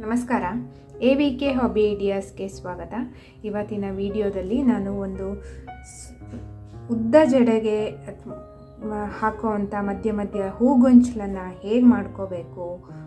ನಮಸ್ಕಾರ. A V K hobby ಐಡಿಯಾಸ್ಗೆ ಸ್ವಾಗತ. ಇವತ್ತಿನ ವಿಡಿಯೋದಲ್ಲಿ ನಾನು ಒಂದು ಉದ್ದ ಜಡೆಗೆ ಹಾಕುವಂಥ ಮಧ್ಯ ಮಧ್ಯ ಹೂಗೊಂಚಲನ್ನು ಹೇಗೆ ಮಾಡ್ಕೋಬೇಕು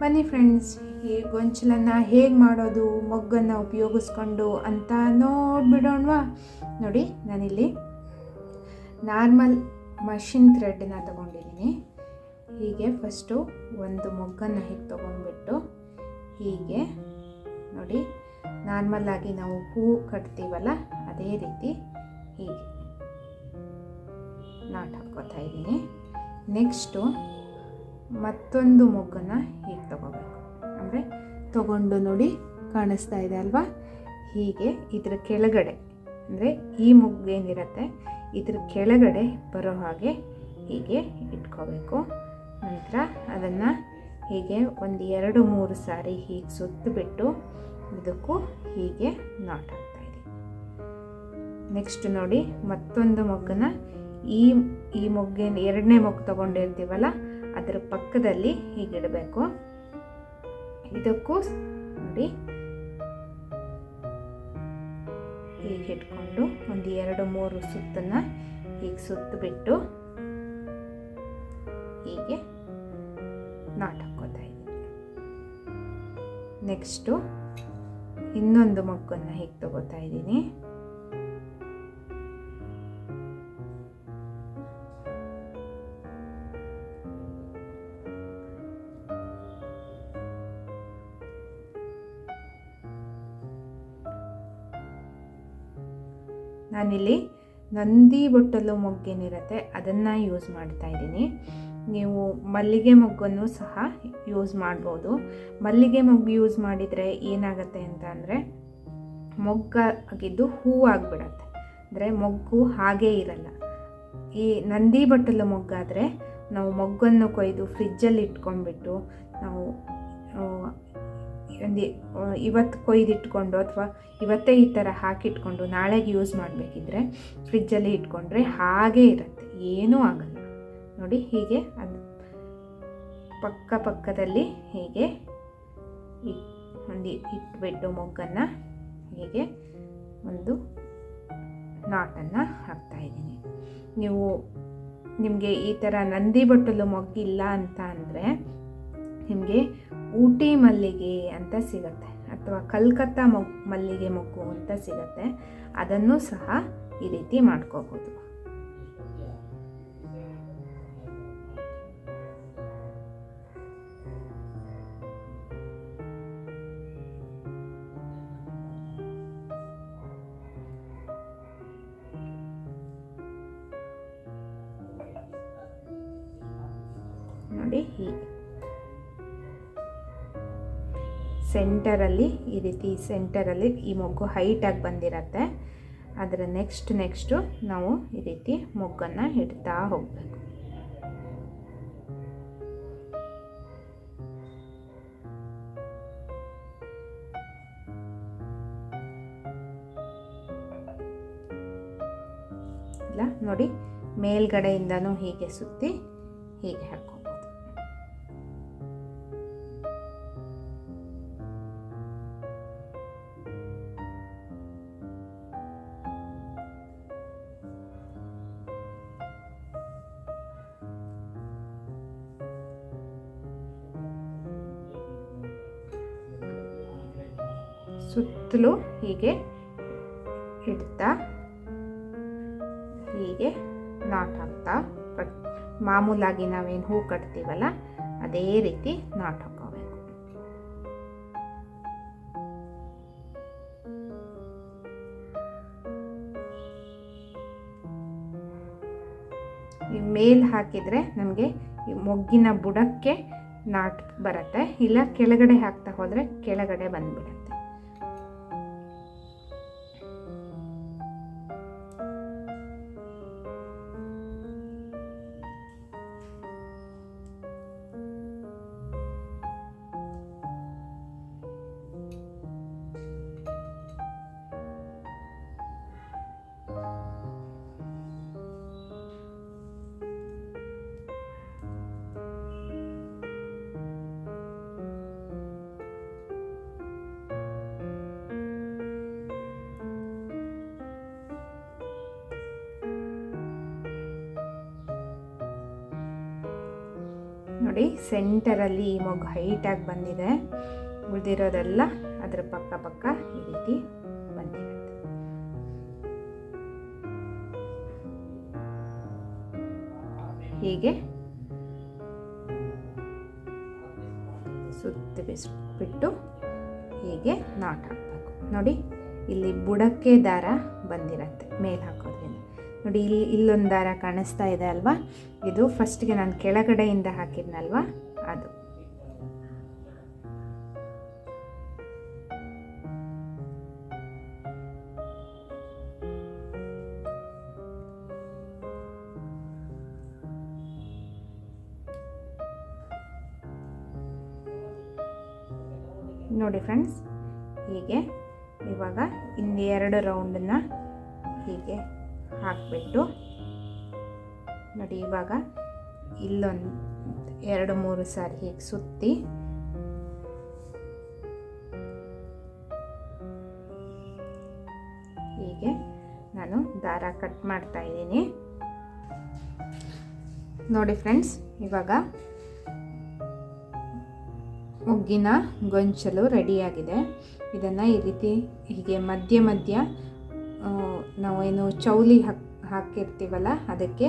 ಬನ್ನಿ ಫ್ರೆಂಡ್ಸ್ ಈ ಗೊಂಚಲನ್ನು ಹೇಗೆ ಮಾಡೋದು, ಮೊಗ್ಗನ್ನು ಉಪಯೋಗಿಸ್ಕೊಂಡು ಅಂತ ನೋಡಿಬಿಡೋಣವಾ? ನೋಡಿ, ನಾನಿಲ್ಲಿ ನಾರ್ಮಲ್ ಮಷಿನ್ ಥ್ರೆಡ್ನ ತೊಗೊಂಡಿದ್ದೀನಿ. ಹೀಗೆ ಫಸ್ಟು ಒಂದು ಮೊಗ್ಗನ್ನು ಹೀಗೆ ತೊಗೊಂಡ್ಬಿಟ್ಟು ಹೀಗೆ ನೋಡಿ ನಾರ್ಮಲ್ಲಾಗಿ ನಾವು ಹೂ ಕಟ್ತೀವಲ್ಲ, ಅದೇ ರೀತಿ ಹೀಗೆ ನಾಟ್ ಹಾಕ್ಕೋತಾ ಇದ್ದೀನಿ. ನೆಕ್ಸ್ಟು ಮತ್ತೊಂದು ಮೊಗ್ಗನ್ನು ಹೀಗೆ ತಗೋಬೇಕು? ಅಂದರೆ ತಗೊಂಡು ನೋಡಿ ಕಾಣಿಸ್ತಾ ಇದೆ ಅಲ್ವಾ? ಹೀಗೆ ಇದ್ರ ಕೆಳಗಡೆ, ಅಂದರೆ ಈ ಮೊಗ್ಗು ಏನಿರುತ್ತೆ, ಇದ್ರ ಕೆಳಗಡೆ ಬರೋ ಹಾಗೆ ಹೀಗೆ ಇಟ್ಕೋಬೇಕು. ನಂತರ ಅದನ್ನು ಹೀಗೆ ಒಂದು ಎರಡು ಮೂರು ಸಾರಿ ಹೀಗೆ ಸುತ್ತಬಿಟ್ಟು ಇದಕ್ಕೂ ಹೀಗೆ ನಾಟ್ ಹಾಕ್ತಾ ನೆಕ್ಸ್ಟ್ ನೋಡಿ ಮತ್ತೊಂದು ಮೊಗ್ಗನ್ನ ಈ ಈ ಮೊಗ್ಗೇನು ಎರಡನೇ ಮೊಗ್ಗು ತೊಗೊಂಡಿರ್ತೀವಲ್ಲ ಅದರ ಪಕ್ಕದಲ್ಲಿ ಹೀಗೆ ಇಡಬೇಕು ಇದಕ್ಕೂ ನೋಡಿ. ಹೀಗೆ ಇಟ್ಕೊಂಡು ಒಂದು ಎರಡು ಮೂರು ಸುತ್ತನ್ನು ಹೀಗೆ ಸುತ್ತಬಿಟ್ಟು ಹೀಗೆ ನಾಟ್ ಹಾಕೋತಾ ಇದ್ದೀನಿ. ನೆಕ್ಸ್ಟು ಇನ್ನೊಂದು ಮಗ್ಗನ್ನು ಹೀಗೆ ತಗೋತಾ ಇದ್ದೀನಿ. ನಾನಿಲ್ಲಿ ನಂದಿ ಬೊಟ್ಟಲು ಮೊಗ್ಗೇನಿರುತ್ತೆ, ಅದನ್ನು ಯೂಸ್ ಮಾಡ್ತಾ ಇದ್ದೀನಿ. ನೀವು ಮಲ್ಲಿಗೆ ಮೊಗ್ಗನ್ನು ಸಹ ಯೂಸ್ ಮಾಡ್ಬೋದು. ಮಲ್ಲಿಗೆ ಮೊಗ್ಗು ಯೂಸ್ ಮಾಡಿದರೆ ಏನಾಗುತ್ತೆ ಅಂತ ಅಂದರೆ ಮೊಗ್ಗಾಗಿದ್ದು ಹೂವಾಗಿಬಿಡತ್ತೆ ಅಂದರೆ ಮೊಗ್ಗು ಹಾಗೇ ಇರಲ್ಲ. ಈ ನಂದಿ ಬಟ್ಟಲು ಮೊಗ್ಗಾದರೆ ನಾವು ಮೊಗ್ಗನ್ನು ಕೊಯ್ದು ಫ್ರಿಜ್ಜಲ್ಲಿ ಇಟ್ಕೊಂಡ್ಬಿಟ್ಟು ನಾವು ಒಂದು ಇವತ್ತು ಕೊಯ್ದಿಟ್ಕೊಂಡು ಅಥವಾ ಇವತ್ತೇ ಈ ಥರ ಹಾಕಿಟ್ಕೊಂಡು ನಾಳೆಗೆ ಯೂಸ್ ಮಾಡಬೇಕಿದ್ರೆ ಫ್ರಿಜ್ಜಲ್ಲಿ ಇಟ್ಕೊಂಡ್ರೆ ಹಾಗೇ ಇರುತ್ತೆ, ಏನೂ ಆಗಲ್ಲ. ನೋಡಿ ಹೀಗೆ ಅದು ಪಕ್ಕ ಪಕ್ಕದಲ್ಲಿ ಹೀಗೆ ಒಂದು ಇಟ್ಬಿಟ್ಟು ಮೊಗ್ಗನ್ನು ಹೀಗೆ ಒಂದು ನಾಟನ್ನು ಹಾಕ್ತಾ ಇದ್ದೀನಿ. ನೀವು ನಿಮಗೆ ಈ ಥರ ನಂದಿ ಬಟ್ಟಲು ಮೊಗ್ಗಿಲ್ಲ ಅಂತ ಅಂದರೆ ನಿಮಗೆ ಊಟಿ ಮಲ್ಲಿಗೆ ಅಂತ ಸಿಗುತ್ತೆ, ಅಥವಾ ಕಲ್ಕತ್ತಾ ಮಲ್ಲಿಗೆ ಮೊಗ್ಗು ಅಂತ ಸಿಗುತ್ತೆ. ಅದನ್ನು ಸಹ ಈ ರೀತಿ ಮಾಡ್ಕೋಬೋದು. ನೋಡಿ ಹೀಗೆ. ಸೆಂಟರಲ್ಲಿ ಈ ರೀತಿ ಸೆಂಟರಲ್ಲಿ ಈ ಮೊಗ್ಗು ಹೈಟಾಗಿ ಬಂದಿರತ್ತೆ. ಅದರ ನೆಕ್ಸ್ಟ್ ನೆಕ್ಸ್ಟು ನಾವು ಈ ರೀತಿ ಮೊಗ್ಗನ್ನು ಇಡ್ತಾ ಹೋಗಬೇಕು. ಇಲ್ಲ, ನೋಡಿ ಮೇಲ್ಗಡೆಯಿಂದನೂ ಹೀಗೆ ಸುತ್ತಿ ಹೀಗೆ ಹಾಕ್ಕೋಬೋದು ಸುತ್ತಲೂ ಹೀಗೆ ಹಿಡ್ತಾ ಹೀಗೆ ನಾಟ್ ಹಾಕ್ತಾ, ಕಟ್, ಮಾಮೂಲಾಗಿ ನಾವೇನು ಹೂ ಕಟ್ತೀವಲ್ಲ, ಅದೇ ರೀತಿ ನಾಟ್ ಹಾಕೋಬೇಕು ಈ ಮೇಲ್ ಹಾಕಿದರೆ ನಮಗೆ ಈ ಮೊಗ್ಗಿನ ಬುಡಕ್ಕೆ ನಾಟ್ ಬರುತ್ತೆ, ಇಲ್ಲ ಕೆಳಗಡೆ ಹಾಕ್ತಾ ಹೋದರೆ ಕೆಳಗಡೆ ಬಂದ್ಬಿಡುತ್ತೆ. ನೋಡಿ ಸೆಂಟರಲ್ಲಿ ಈ ಮೊಗ್ಗು ಹೈಟಾಗಿ ಬಂದಿದೆ. ಉಳಿದಿರೋದೆಲ್ಲ ಅದರ ಪಕ್ಕ ಪಕ್ಕ ಈ ರೀತಿ ಬಂದಿರುತ್ತೆ ಹೀಗೆ ಸುತ್ತ ಬಿಟ್ಟು ಹೀಗೆ ನಾಟ್ ಹಾಕಬೇಕು. ನೋಡಿ, ಇಲ್ಲಿ ಬುಡಕ್ಕೆ ದಾರ ಬಂದಿರತ್ತೆ, ಮೇಲೆ ಹಾಕೋದ್ರಿಂದ. ನೋಡಿ, ಇಲ್ಲಿ ಇಲ್ಲೊಂದು ದಾರ ಕಾಣಿಸ್ತಾ ಇದೆ ಅಲ್ವಾ? ಇದು ಫಸ್ಟ್ಗೆ ನಾನು ಕೆಳಗಡೆಯಿಂದ ಹಾಕಿದ್ನಲ್ವಾ? ಅದು. ನೋಡಿ ಫ್ರೆಂಡ್ಸ್ ಹೀಗೆ ಇವಾಗ ಇನ್ನು ಎರಡು ರೌಂಡನ್ನು ಹೀಗೆ ಹಾಕಿಬಿಟ್ಟು ನೋಡಿ ಇವಾಗ ಇಲ್ಲೊಂದು ಎರಡು ಮೂರು ಸಾರಿ ಹೀಗೆ ಸುತ್ತಿ ಹೀಗೆ ನಾನು ದಾರ ಕಟ್ ಮಾಡ್ತಾ ಇದ್ದೀನಿ. ನೋಡಿ ಫ್ರೆಂಡ್ಸ್, ಇವಾಗ ಮುಗ್ಗಿನ ಗೊಂಚಲು ರೆಡಿಯಾಗಿದೆ ಇದನ್ನು ಈ ರೀತಿ ಹೀಗೆ ಮಧ್ಯ ಮಧ್ಯ ನಾವೇನು ಚೌಲಿ ಹಾಕ್, ಹಾಕಿರ್ತೀವಲ್ಲ, ಅದಕ್ಕೆ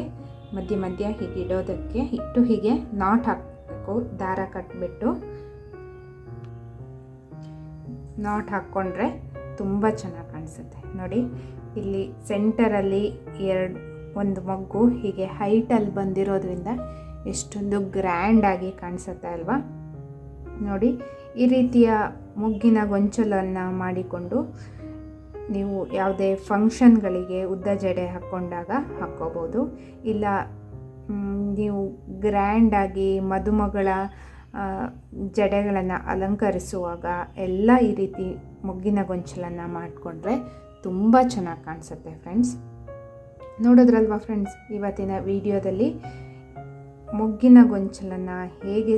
ಮಧ್ಯ ಮಧ್ಯ ಹೀಗೆ ಇಡೋದಕ್ಕೆ ಇಟ್ಟು ಹೀಗೆ ನಾಟ್ ಹಾಕಬೇಕು, ದಾರ ಕಟ್ಬಿಟ್ಟು. ನಾಟ್ ಹಾಕ್ಕೊಂಡ್ರೆ ತುಂಬ ಚೆನ್ನಾಗಿ ಕಾಣಿಸುತ್ತೆ. ನೋಡಿ, ಇಲ್ಲಿ ಸೆಂಟರಲ್ಲಿ ಎರಡು, ಒಂದು ಮಗ್ಗು ಹೀಗೆ ಹೈಟಲ್ಲಿ ಬಂದಿರೋದ್ರಿಂದ ಎಷ್ಟೊಂದು ಗ್ರ್ಯಾಂಡಾಗಿ ಕಾಣಿಸುತ್ತೆ ಅಲ್ವಾ? ನೋಡಿ, ಈ ರೀತಿಯ ಮುಗ್ಗಿನ ಗೊಂಚಲನ್ನು ಮಾಡಿಕೊಂಡು ನೀವು ಯಾವುದೇ ಫಂಕ್ಷನ್ಗಳಿಗೆ ಉದ್ದ ಜಡೆ ಹಾಕ್ಕೊಂಡಾಗ ಹಾಕ್ಕೋಬೋದು. ಇಲ್ಲ ನೀವು ಗ್ರ್ಯಾಂಡಾಗಿ ಮದುಮಗಳ ಜಡೆಗಳನ್ನು ಅಲಂಕರಿಸುವಾಗ ಎಲ್ಲ ಈ ರೀತಿ ಮುಗ್ಗಿನ ಗೊಂಚಲನ್ನು ಮಾಡಿಕೊಂಡ್ರೆ ತುಂಬ ಚೆನ್ನಾಗಿ ಕಾಣಿಸುತ್ತೆ ಫ್ರೆಂಡ್ಸ್ ನೋಡಿದ್ರಲ್ವಾ ಫ್ರೆಂಡ್ಸ್ ಇವತ್ತಿನ ವಿಡಿಯೋದಲ್ಲಿ ಮುಗ್ಗಿನ ಗೊಂಚಲನ್ನು ಹೇಗೆ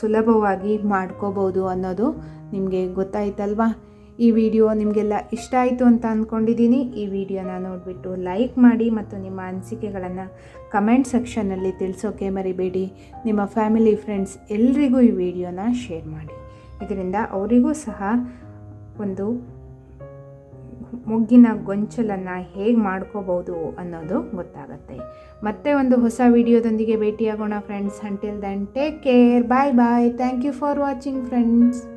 ಸುಲಭವಾಗಿ ಮಾಡ್ಕೋಬೋದು ಅನ್ನೋದು ನಿಮಗೆ ಗೊತ್ತಾಯ್ತಲ್ವಾ? ಈ ವಿಡಿಯೋ ನಿಮಗೆಲ್ಲ ಇಷ್ಟ ಆಯಿತು ಅಂತ ಅಂದ್ಕೊಂಡಿದ್ದೀನಿ ಈ ವಿಡಿಯೋನ ನೋಡಿಬಿಟ್ಟು ಲೈಕ್ ಮಾಡಿ ಮತ್ತು ನಿಮ್ಮ ಅನಿಸಿಕೆಗಳನ್ನು ಕಮೆಂಟ್ ಸೆಕ್ಷನ್ನಲ್ಲಿ ತಿಳಿಸೋಕೆ ಮರಿಬೇಡಿ. ನಿಮ್ಮ ಫ್ಯಾಮಿಲಿ ಫ್ರೆಂಡ್ಸ್ ಎಲ್ರಿಗೂ ಈ ವಿಡಿಯೋನ ಶೇರ್ ಮಾಡಿ. ಇದರಿಂದ ಅವರಿಗೂ ಸಹ ಒಂದು ಮುಗ್ಗಿನ ಗೊಂಚಲನ್ನು ಹೇಗೆ ಮಾಡ್ಕೋಬೋದು ಅನ್ನೋದು ಗೊತ್ತಾಗುತ್ತೆ. ಮತ್ತೆ ಒಂದು ಹೊಸ ವಿಡಿಯೋದೊಂದಿಗೆ ಭೇಟಿಯಾಗೋಣ friends until then take care bye bye thank you for watching friends